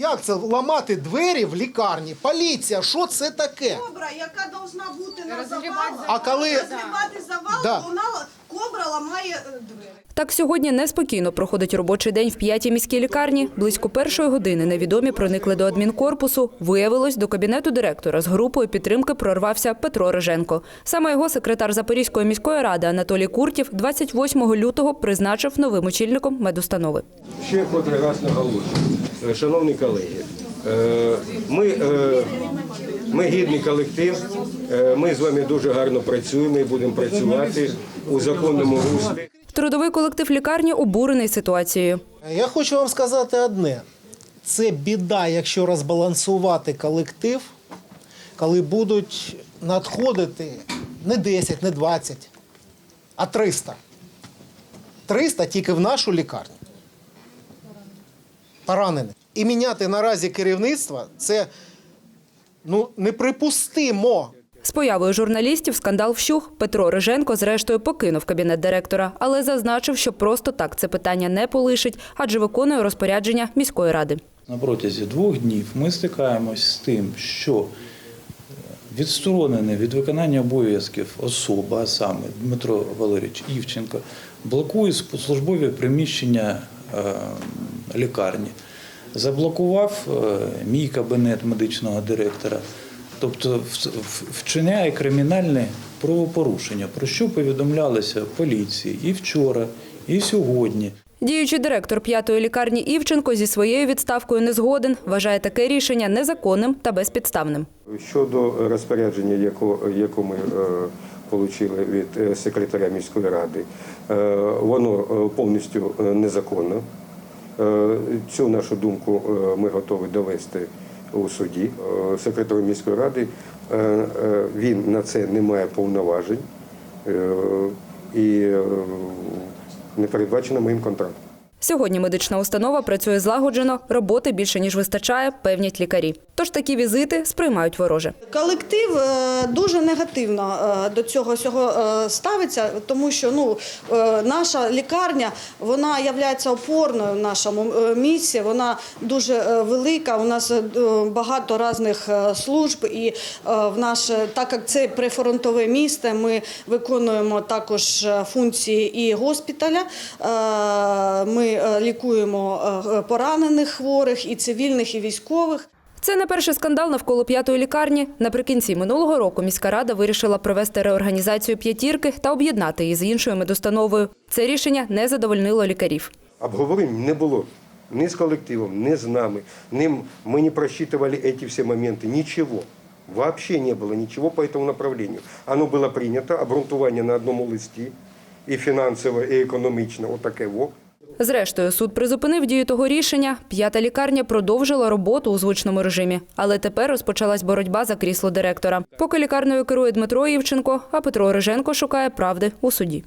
Як це ламати двері в лікарні? Поліція, що це таке? Добре, яка должна бути на завал, А коли- розривати завал, Да. вона кобра ламає е, двері. Так сьогодні неспокійно проходить робочий день в п'ятій міській лікарні. Близько першої години невідомі проникли до адмінкорпусу. Виявилось, до кабінету директора з групою підтримки прорвався Петро Риженко. Саме його секретар Запорізької міської ради Анатолій Куртів 28 лютого призначив новим очільником медустанови. Ще котрий раз наголошую, Е, шановні колеги, е, ми, ми гідний колектив, ми з вами дуже гарно працюємо і будемо працювати у законному руслі. Трудовий колектив лікарні обурений ситуацією. Я хочу вам сказати одне: це біда, якщо розбалансувати колектив, коли будуть надходити не 10, не 20, а 300. 300 тільки в нашу лікарню. Поранених. І міняти наразі керівництво це ну, неприпустимо. З появою журналістів скандал вщух. Петро Риженко зрештою покинув кабінет директора, але зазначив, що просто так це питання не полишить, адже виконує розпорядження міської ради. На протязі двох днів ми стикаємось з тим, що відсторонений від виконання обов'язків особа, а саме Дмитро Валерійович Івченко, блокує службові приміщення е, лікарні, заблокував е, мій кабінет медичного директора, тобто вчиняє кримінальне правопорушення, про що повідомлялося поліції і вчора, і сьогодні. Діючий директор п'ятої лікарні Івченко зі своєю відставкою не згоден. Вважає таке рішення незаконним та безпідставним. Щодо розпорядження, яку, яку ми е, отримали від е, секретаря міської ради, е, воно повністю незаконно. Цю нашу думку ми готові довести у суді. Е, Секретар міської ради е, е, він на це не має повноважень і не передбачено моїм контрактом. Сьогодні медична установа працює злагоджено, роботи більше ніж вистачає, певнять лікарі. Тож такі візити сприймають вороже. Колектив е, дуже негативно е, до цього всього е, ставиться, тому що ну, наша лікарня вона є опорною в нашому місці. Вона дуже велика. У нас багато різних служб, і в наш, так як це прифронтове місто, ми виконуємо також функції і госпіталя. Е, Ми е, лікуємо е, поранених хворих, і цивільних, і військових. Це не перший скандал навколо п'ятої лікарні. Наприкінці минулого року міська рада вирішила провести реорганізацію п'ятірки та об'єднати її з іншою медустановою. Це рішення не задовольнило лікарів. Обговорень не було ни с коллективом, ни с нами. Ни, мы не просчитывали эти все моменты, ничего. Вообще не было ничего по этому направлению. Оно было принято, обґрунтування на одному листі, і фінансово, і економічно, отаке во. Зрештою, суд призупинив дію того рішення. П'ята лікарня продовжила роботу у звичному режимі. Але тепер розпочалась боротьба за крісло директора. Поки лікарнею керує Дмитро Євченко, а Петро Риженко шукає правди у суді.